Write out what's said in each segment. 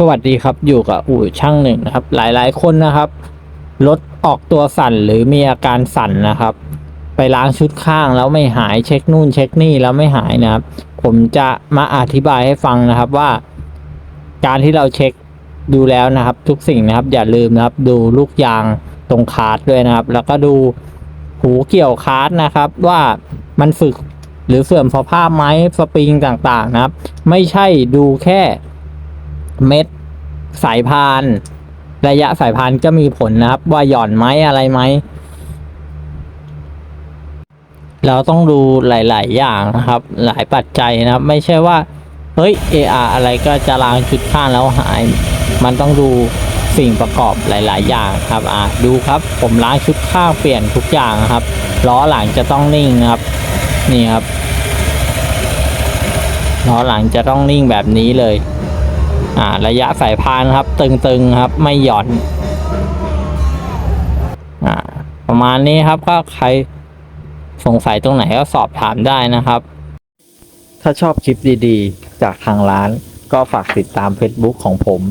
สวัสดีครับอยู่กับอู่ช่างหนึ่งนะครับ หลายๆคนนะครับรถออกตัวสั่นหรือมีอาการสั่นนะครับ ไปล้างชุดข้างแล้วไม่หายเช็คนู่นเช็คนี่แล้วไม่หายนะครับ ผมจะมาอธิบายให้ฟังนะครับว่า การที่เราเช็คดูแล้วนะครับ ทุกสิ่งนะครับ อย่าลืมนะครับ ดูลูกยางตรงคาร์ดด้วยนะครับ แล้วก็ดูหูเกี่ยวคาร์ดนะครับ ว่ามันฝึกหรือเสื่อมสภาพไหมสปริงต่างๆนะครับ ไม่ใช่ดูแค่ เม็ดสายพาน ระยะสายพานก็มีผลนะครับ ว่าหย่อนไหมอะไรไหม เราต้องดูหลาย ๆ อย่างนะครับ หลายปัจจัยนะครับ ไม่ใช่ว่า เฮ้ย AR อะไรก็จะล้างชุดข้างแล้วหาย มันต้องดูสิ่งประกอบหลาย ๆ อย่างครับอะดูครับผมล้างชุดข้างเปลี่ยนทุกอย่างครับล้อหลังจะต้องนิ่งครับ นี่ครับล้อหลังจะต้องนิ่งแบบนี้เลย อ่าระยะสายพานครับ ตึงๆครับไม่หย่อนอ่าประมาณนี้ครับก็ใครสงสัยตรงไหนก็สอบถามได้นะครับ ถ้าชอบคลิปดีๆ จากทางร้าน ก็ฝากติดตาม Facebook ของผม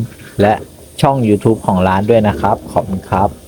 และช่อง YouTube ของร้านด้วยนะครับ ขอบคุณครับ